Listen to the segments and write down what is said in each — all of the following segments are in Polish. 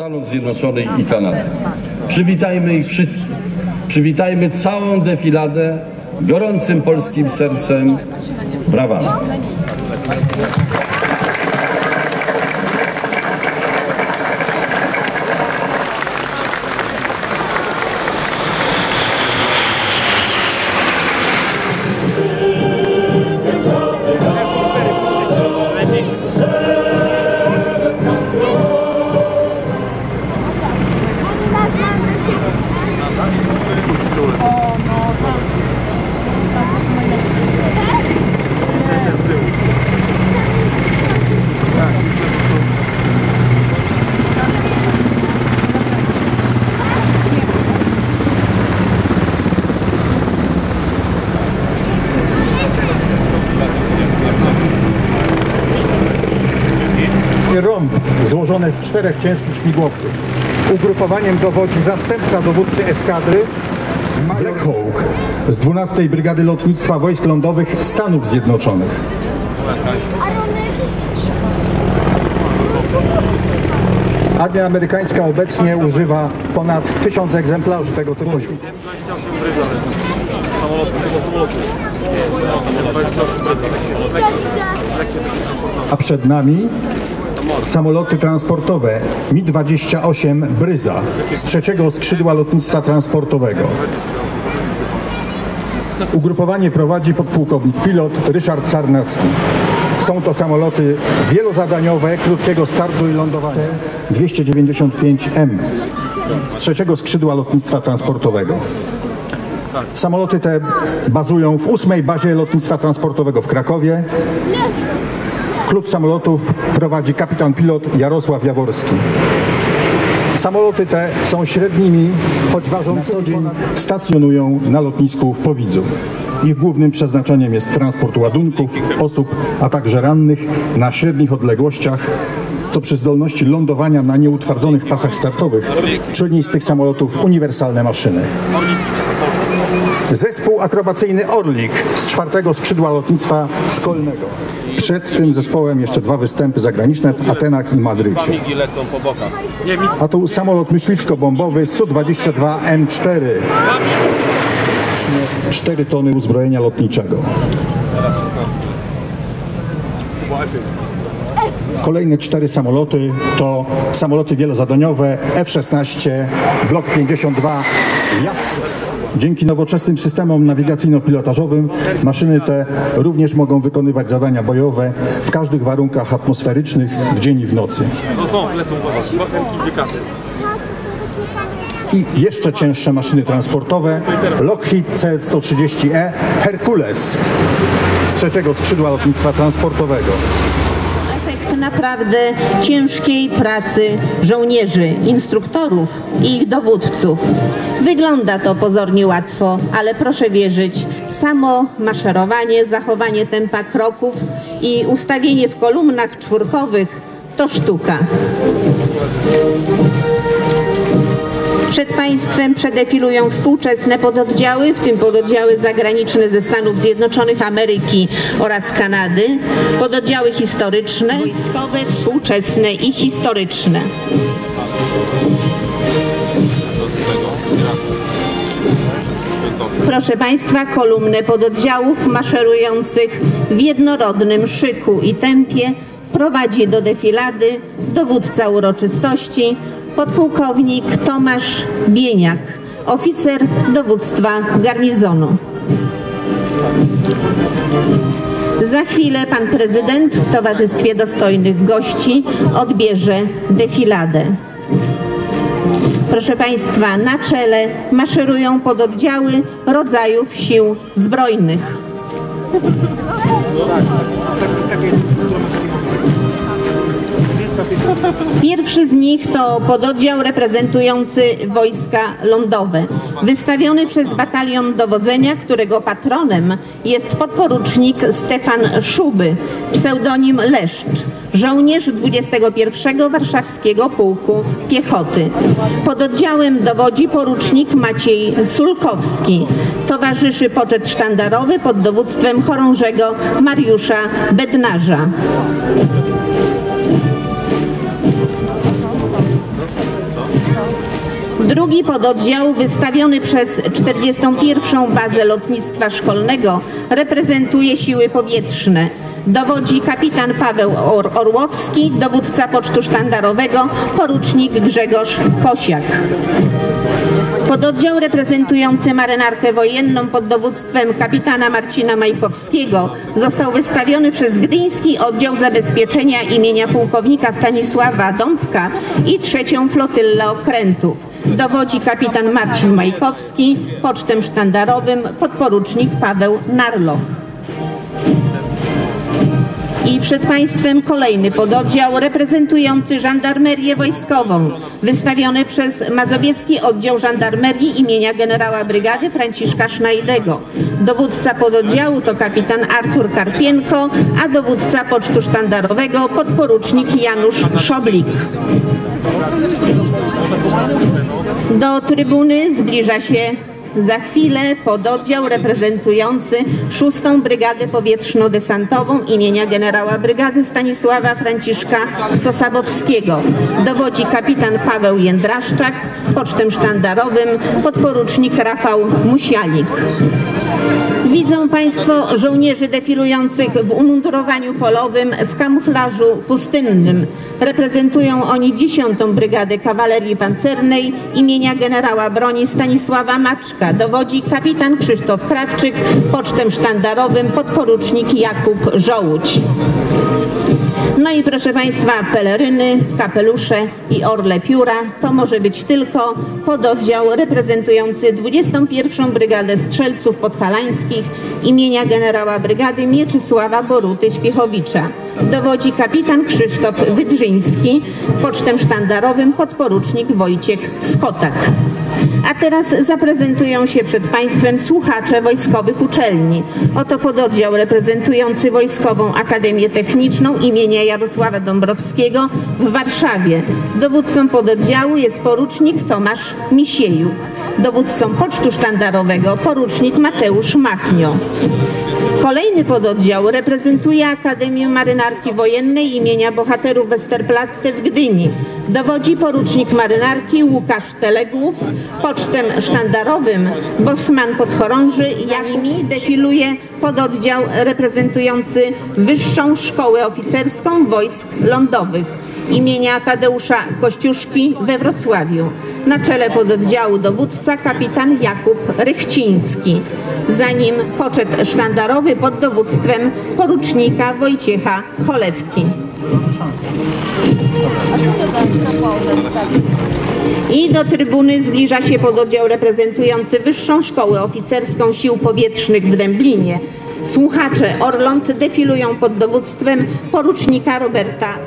Stanów Zjednoczonych i Kanady. Przywitajmy ich wszystkich. Przywitajmy całą defiladę gorącym polskim sercem. Brawa. Złożone z czterech ciężkich śmigłowców. Ugrupowaniem dowodzi zastępca dowódcy eskadry Black Hawk z 12 Brygady Lotnictwa Wojsk Lądowych Stanów Zjednoczonych. Armia amerykańska obecnie używa ponad tysiąc egzemplarzy tego typu śmigłowców. Samolot, tylko samoloty. Nie, 28 bryza. Widzę, widzę. A przed nami samoloty transportowe Mi-28 Bryza z trzeciego skrzydła lotnictwa transportowego. Ugrupowanie prowadzi podpułkownik pilot Ryszard Sarnacki. Są to samoloty wielozadaniowe, krótkiego startu i lądowania. C-295M z trzeciego skrzydła lotnictwa transportowego. Samoloty te bazują w ósmej bazie lotnictwa transportowego w Krakowie. Klub samolotów prowadzi kapitan pilot Jarosław Jaworski. Samoloty te są średnimi, choć ważą na co dzień stacjonują na lotnisku w Powidzu. Ich głównym przeznaczeniem jest transport ładunków, osób, a także rannych na średnich odległościach, co przy zdolności lądowania na nieutwardzonych pasach startowych czyni z tych samolotów uniwersalne maszyny. Zespół akrobacyjny Orlik z czwartego skrzydła lotnictwa szkolnego. Przed tym zespołem jeszcze dwa występy zagraniczne w Atenach i Madrycie. A tu samolot myśliwsko-bombowy Su-22M4. 4 tony uzbrojenia lotniczego. Kolejne cztery samoloty to samoloty wielozadaniowe F-16 Block 52 Jastrząb. Dzięki nowoczesnym systemom nawigacyjno-pilotażowym maszyny te również mogą wykonywać zadania bojowe w każdych warunkach atmosferycznych w dzień i w nocy. No są, lecą. I jeszcze cięższe maszyny transportowe Lockheed C-130E Hercules z trzeciego skrzydła lotnictwa transportowego. Naprawdę ciężkiej pracy żołnierzy, instruktorów i ich dowódców. Wygląda to pozornie łatwo, ale proszę wierzyć, samo maszerowanie, zachowanie tempa kroków i ustawienie w kolumnach czwórkowych to sztuka. Przed Państwem przedefilują współczesne pododdziały, w tym pododdziały zagraniczne ze Stanów Zjednoczonych Ameryki oraz Kanady, pododdziały historyczne, wojskowe, współczesne i historyczne. Proszę Państwa, kolumnę pododdziałów maszerujących w jednorodnym szyku i tempie prowadzi do defilady dowódca uroczystości, podpułkownik Tomasz Bieniak, oficer dowództwa garnizonu. Za chwilę pan prezydent w towarzystwie dostojnych gości odbierze defiladę. Proszę Państwa, na czele maszerują pododdziały rodzajów sił zbrojnych. Pierwszy z nich to pododdział reprezentujący wojska lądowe, wystawiony przez batalion dowodzenia, którego patronem jest podporucznik Stefan Szuby, pseudonim Leszcz, żołnierz 21 Warszawskiego Pułku Piechoty. Pododdziałem dowodzi porucznik Maciej Sulkowski. Towarzyszy poczet sztandarowy pod dowództwem chorążego Mariusza Bednarza. Drugi pododdział wystawiony przez 41. Bazę Lotnictwa Szkolnego reprezentuje siły powietrzne. Dowodzi kapitan Paweł Or Orłowski, dowódca pocztu sztandarowego, porucznik Grzegorz Kosiak. Pododdział reprezentujący marynarkę wojenną pod dowództwem kapitana Marcina Majkowskiego został wystawiony przez Gdyński Oddział Zabezpieczenia imienia pułkownika Stanisława Dąbka i trzecią flotylę okrętów. Dowodzi kapitan Marcin Majkowski, pocztem sztandarowym podporucznik Paweł Narloch. I przed Państwem kolejny pododdział reprezentujący żandarmerię wojskową, wystawiony przez Mazowiecki Oddział Żandarmerii imienia generała brygady Franciszka Sznajdego. Dowódca pododdziału to kapitan Artur Karpienko, a dowódca pocztu sztandarowego podporucznik Janusz Szoblik. Do trybuny zbliża się za chwilę pododdział reprezentujący 6 Brygadę Powietrzno-Desantową imienia generała brygady Stanisława Franciszka Sosabowskiego. Dowodzi kapitan Paweł Jędraszczak, pocztem sztandarowym podporucznik Rafał Musialik. Widzą Państwo żołnierzy defilujących w umundurowaniu polowym w kamuflażu pustynnym. Reprezentują oni 10. Brygadę Kawalerii Pancernej imienia generała broni Stanisława Maczka. Dowodzi kapitan Krzysztof Krawczyk, pocztem sztandarowym podporucznik Jakub Żołudź. No i proszę Państwa, peleryny, kapelusze i orle pióra to może być tylko pododdział reprezentujący 21. Brygadę Strzelców Podhalańskich imienia generała brygady Mieczysława Boruty Śpiechowicza. Dowodzi kapitan Krzysztof Wydrzyński, pocztem sztandarowym podporucznik Wojciech Skotak. A teraz zaprezentują się przed Państwem słuchacze wojskowych uczelni. Oto pododdział reprezentujący Wojskową Akademię Techniczną imienia Jarosława Dąbrowskiego w Warszawie. Dowódcą pododdziału jest porucznik Tomasz Misiejuk. Dowódcą pocztu sztandarowego porucznik Mateusz Machnio. Kolejny pododdział reprezentuje Akademię Marynarki Wojennej imienia bohaterów Westerplatte w Gdyni. Dowodzi porucznik marynarki Łukasz Teległów, pocztem sztandarowym Bosman Podchorąży, jakimi defiluje pododdział reprezentujący Wyższą Szkołę Oficerską Wojsk Lądowych imienia Tadeusza Kościuszki we Wrocławiu. Na czele pododdziału dowódca kapitan Jakub Rychciński. Za nim poczet sztandarowy pod dowództwem porucznika Wojciecha Cholewki. I do trybuny zbliża się pododdział reprezentujący Wyższą Szkołę Oficerską Sił Powietrznych w Dęblinie. Słuchacze Orląt defilują pod dowództwem porucznika Roberta.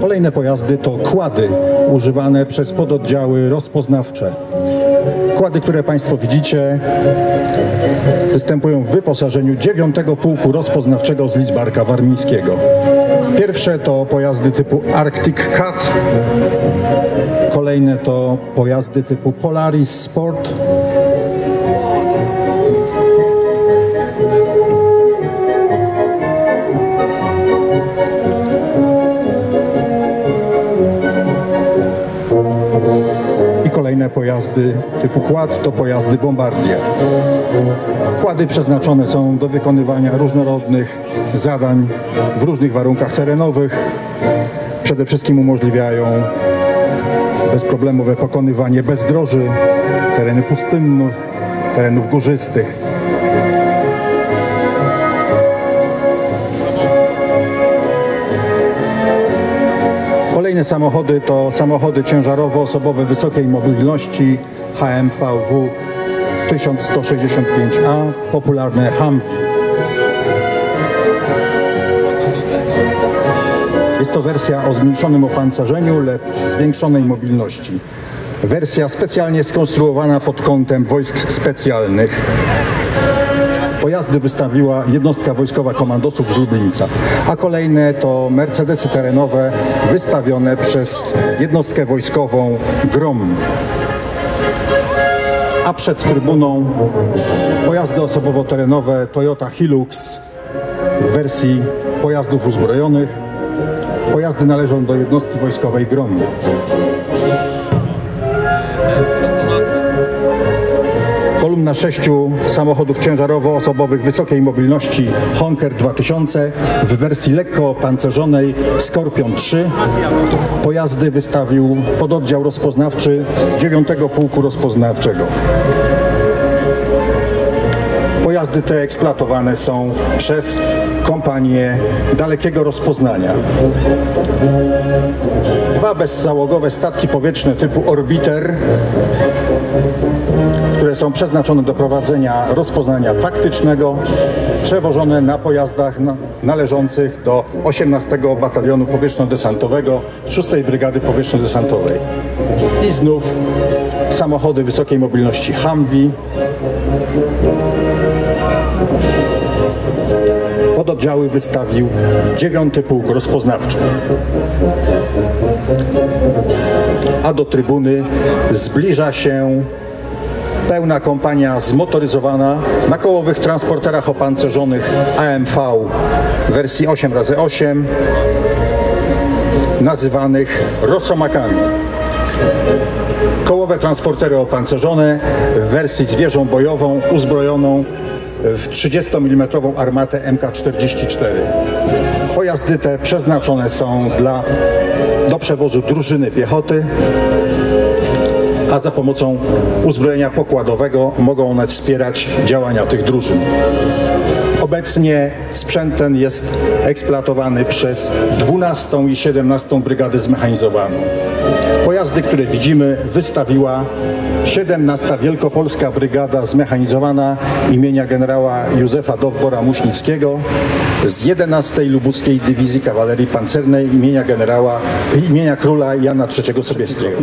Kolejne pojazdy to kłady używane przez pododdziały rozpoznawcze. Kłady, które Państwo widzicie, występują w wyposażeniu 9 Pułku Rozpoznawczego z Lidzbarka Warmińskiego. Pierwsze to pojazdy typu Arctic Cat, kolejne to pojazdy typu Polaris Sport, pojazdy typu kład to pojazdy Bombardier. Kłady przeznaczone są do wykonywania różnorodnych zadań w różnych warunkach terenowych. Przede wszystkim umożliwiają bezproblemowe pokonywanie bezdroży, tereny pustynnych, terenów górzystych. Kolejne samochody to samochody ciężarowo-osobowe wysokiej mobilności HMVW 1165A, popularne HAM. Jest to wersja o zmniejszonym opancerzeniu, lecz zwiększonej mobilności. Wersja specjalnie skonstruowana pod kątem wojsk specjalnych. Pojazdy wystawiła jednostka wojskowa komandosów z Lublińca, a kolejne to Mercedesy terenowe wystawione przez jednostkę wojskową GROM. A przed trybuną pojazdy osobowo-terenowe Toyota Hilux w wersji pojazdów uzbrojonych. Pojazdy należą do jednostki wojskowej GROM. Kolumna sześciu samochodów ciężarowo-osobowych wysokiej mobilności Honker 2000 w wersji lekko opancerzonej Scorpion 3. Pojazdy wystawił pododdział rozpoznawczy 9 Pułku Rozpoznawczego. Pojazdy te eksploatowane są przez kompanię dalekiego rozpoznania. Dwa bezzałogowe statki powietrzne typu Orbiter, które są przeznaczone do prowadzenia rozpoznania taktycznego, przewożone na pojazdach na- należących do 18 Batalionu Powietrzno-Desantowego 6 Brygady Powietrzno-Desantowej. I znów samochody wysokiej mobilności Humvee, Pododdziały wystawił 9 Pułk Rozpoznawczy. A do trybuny zbliża się pełna kompania zmotoryzowana na kołowych transporterach opancerzonych AMV wersji 8x8 nazywanych Rosomakami. Kołowe transportery opancerzone w wersji z wieżą bojową uzbrojoną w 30 mm armatę MK-44. Pojazdy te przeznaczone są dla, przewozu drużyny piechoty, a za pomocą uzbrojenia pokładowego mogą one wspierać działania tych drużyn. Obecnie sprzęt ten jest eksploatowany przez 12 i 17 Brygadę Zmechanizowaną. Pojazdy, które widzimy, wystawiła 17 Wielkopolska Brygada Zmechanizowana imienia generała Józefa Dowbora-Muśnickiego z 11 Lubuskiej Dywizji Kawalerii Pancernej imienia generała imienia króla Jana III Sobieskiego.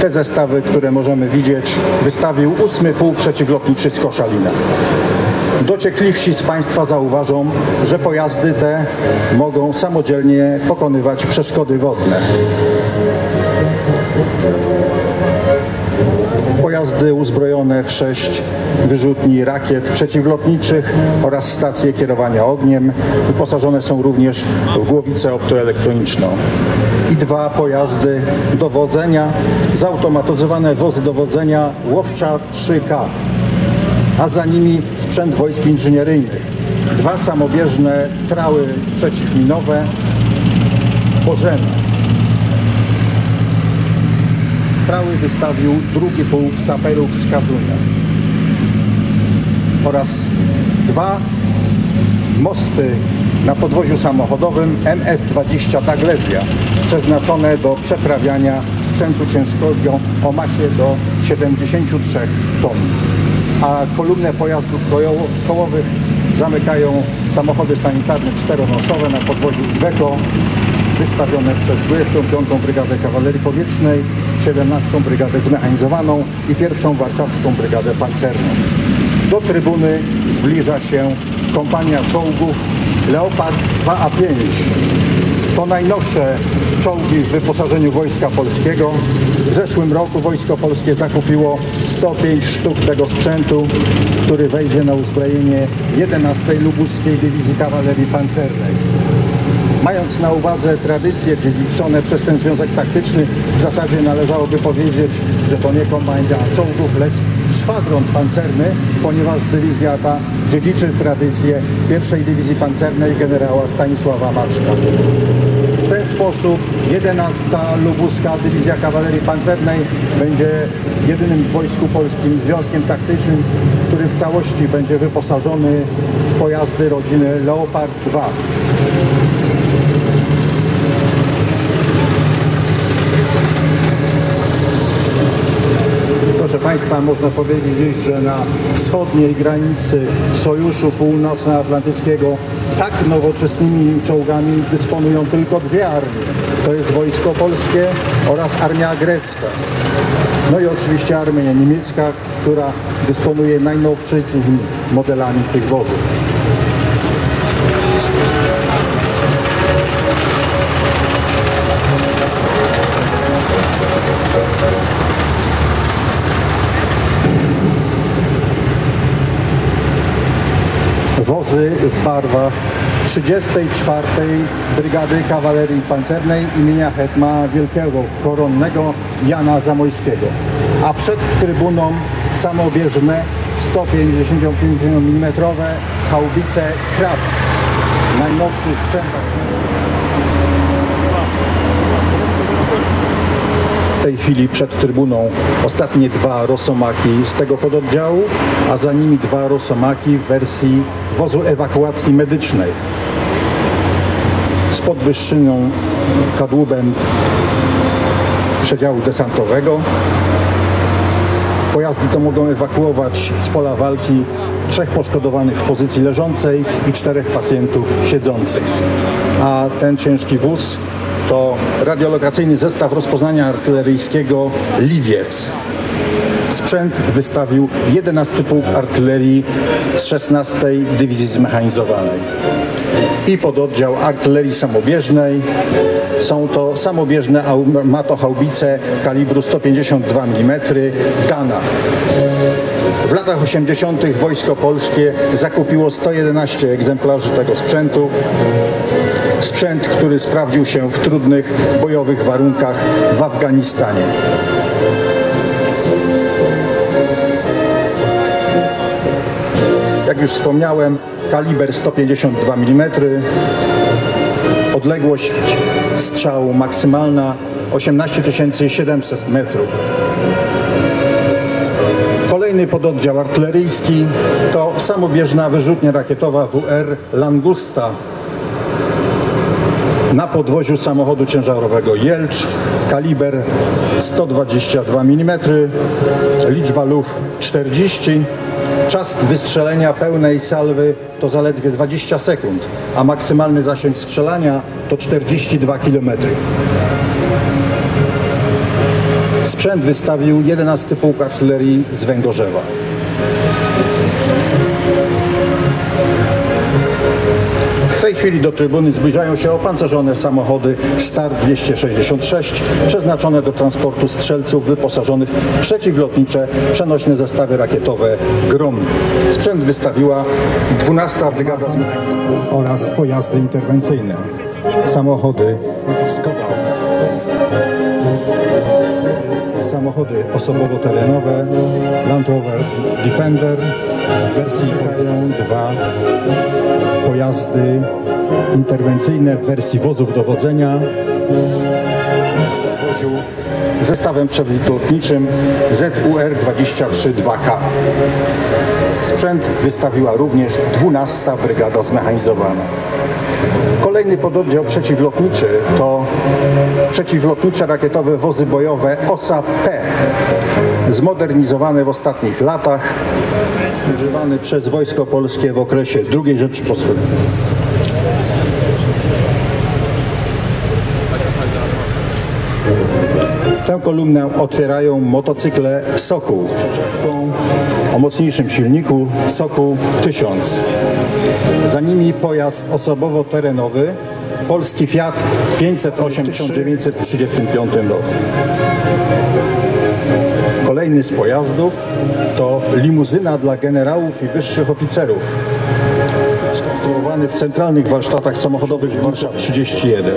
Te zestawy, które możemy widzieć, wystawił 8 Pułk Przeciwlotniczy z Koszalina. Dociekliwsi z Państwa zauważą, że pojazdy te mogą samodzielnie pokonywać przeszkody wodne. Pojazdy uzbrojone w sześć wyrzutni rakiet przeciwlotniczych oraz stacje kierowania ogniem. Wyposażone są również w głowicę optoelektroniczną. I dwa pojazdy dowodzenia, zautomatyzowane wozy dowodzenia Łowcza 3K a za nimi sprzęt wojsk inżynieryjnych. Dwa samobieżne trały przeciwminowe Bożena. Trały wystawił drugi pułk saperów z Kazunia oraz dwa mosty na podwoziu samochodowym MS-20 Daglezja przeznaczone do przeprawiania sprzętu ciężkiego o masie do 73 ton. A kolumnę pojazdów koło- kołowych zamykają samochody sanitarne czteronoszowe na podwoziu Iveco wystawione przez 25. Brygadę Kawalerii Powietrznej, 17. Brygadę Zmechanizowaną i 1. Warszawską Brygadę Pancerną. Do trybuny zbliża się kompania czołgów Leopard 2A5. To najnowsze czołgi w wyposażeniu Wojska Polskiego. W zeszłym roku Wojsko Polskie zakupiło 105 sztuk tego sprzętu, który wejdzie na uzbrojenie 11 Lubuskiej Dywizji Kawalerii Pancernej. Mając na uwadze tradycje dziedziczone przez ten związek taktyczny, w zasadzie należałoby powiedzieć, że to nie kombajna czołgów, lecz szwadron pancerny, ponieważ dywizja ta dziedziczy tradycje pierwszej dywizji pancernej generała Stanisława Maczka. W ten sposób 11 Lubuska Dywizja Kawalerii Pancernej będzie jedynym w Wojsku Polskim związkiem taktycznym, który w całości będzie wyposażony w pojazdy rodziny Leopard 2. Proszę Państwa, można powiedzieć, że na wschodniej granicy Sojuszu Północnoatlantyckiego tak nowoczesnymi czołgami dysponują tylko dwie armie. To jest Wojsko Polskie oraz Armia Grecka. No i oczywiście Armia Niemiecka, która dysponuje najnowszymi modelami tych wozów. Wozy w barwach 34. Brygady Kawalerii Pancernej imienia Hetma Wielkiego Koronnego Jana Zamojskiego. a przed trybuną samobieżne 155 mm haubice Krab. Najnowszy sprzęt. Tej chwili przed trybuną ostatnie dwa rosomaki z tego pododdziału, a za nimi dwa rosomaki w wersji wozu ewakuacji medycznej z podwyższoną kadłubem przedziału desantowego. Pojazdy to mogą ewakuować z pola walki trzech poszkodowanych w pozycji leżącej i czterech pacjentów siedzących. A ten ciężki wóz to radiolokacyjny zestaw rozpoznania artyleryjskiego Liwiec. Sprzęt wystawił 11 Pułk Artylerii z 16 Dywizji Zmechanizowanej i pododdział artylerii samobieżnej. Są to samobieżne armatochaubice kalibru 152 mm Dana. W latach 80. Wojsko Polskie zakupiło 111 egzemplarzy tego sprzętu. Sprzęt, który sprawdził się w trudnych bojowych warunkach w Afganistanie. Jak już wspomniałem, kaliber 152 mm, odległość strzału maksymalna 18 700 metrów. Kolejny pododdział artyleryjski to samobieżna wyrzutnia rakietowa WR Langusta na podwoziu samochodu ciężarowego Jelcz, kaliber 122 mm, liczba luf 40, czas wystrzelenia pełnej salwy to zaledwie 20 sekund, a maksymalny zasięg strzelania to 42 km. Sprzęt wystawił 11 Pułk Artylerii z Węgorzewa. Tej chwili do trybuny zbliżają się opancerzone samochody Star 266 przeznaczone do transportu strzelców wyposażonych w przeciwlotnicze przenośne zestawy rakietowe GROM. Sprzęt wystawiła 12 Brygada oraz pojazdy interwencyjne. Samochody Skoda samochody osobowo-terenowe Land Rover Defender w wersji mają dwa pojazdy interwencyjne w wersji wozów dowodzenia zestawem przeciwlotniczym ZUR-23-2K. Sprzęt wystawiła również 12 Brygada Zmechanizowana. Kolejny pododdział przeciwlotniczy to przeciwlotnicze rakietowe wozy bojowe OSA-P, zmodernizowane w ostatnich latach, używane przez Wojsko Polskie w okresie II Rzeczypospolitej. Tę kolumnę otwierają motocykle Sokół o mocniejszym silniku Sokół 1000. Za nimi pojazd osobowo-terenowy polski Fiat 508 w 1935 roku. Kolejny z pojazdów to limuzyna dla generałów i wyższych oficerów. Skonstruowany w centralnych warsztatach samochodowych w Warszawie 31.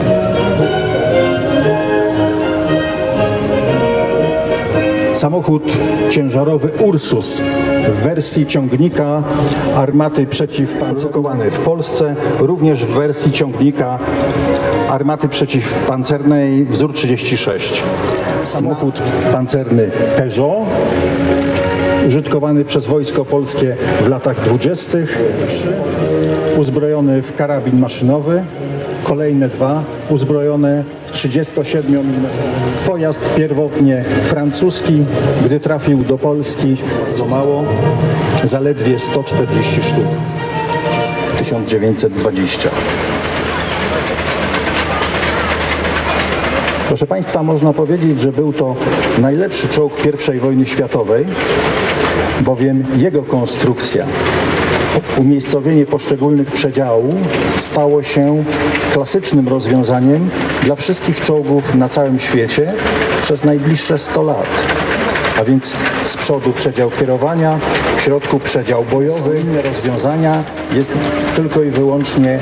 Samochód ciężarowy Ursus w wersji ciągnika armaty przeciwpancernej w Polsce, również w wersji ciągnika armaty przeciwpancernej wzór 36. Samochód pancerny Peugeot użytkowany przez Wojsko Polskie w latach 20. uzbrojony w karabin maszynowy, kolejne dwa uzbrojone 37 mm. Pojazd pierwotnie francuski, gdy trafił do Polski, bardzo mało, zaledwie 140 sztuk. 1920. Proszę Państwa, można powiedzieć, że był to najlepszy czołg I wojny światowej, bowiem jego konstrukcja, umiejscowienie poszczególnych przedziałów stało się klasycznym rozwiązaniem dla wszystkich czołgów na całym świecie przez najbliższe 100 lat. A więc z przodu przedział kierowania, w środku przedział bojowy. Inne rozwiązania jest tylko i wyłącznie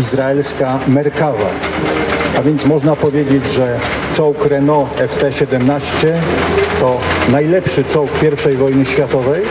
izraelska Merkawa. A więc można powiedzieć, że czołg Renault FT-17 to najlepszy czołg I wojny światowej,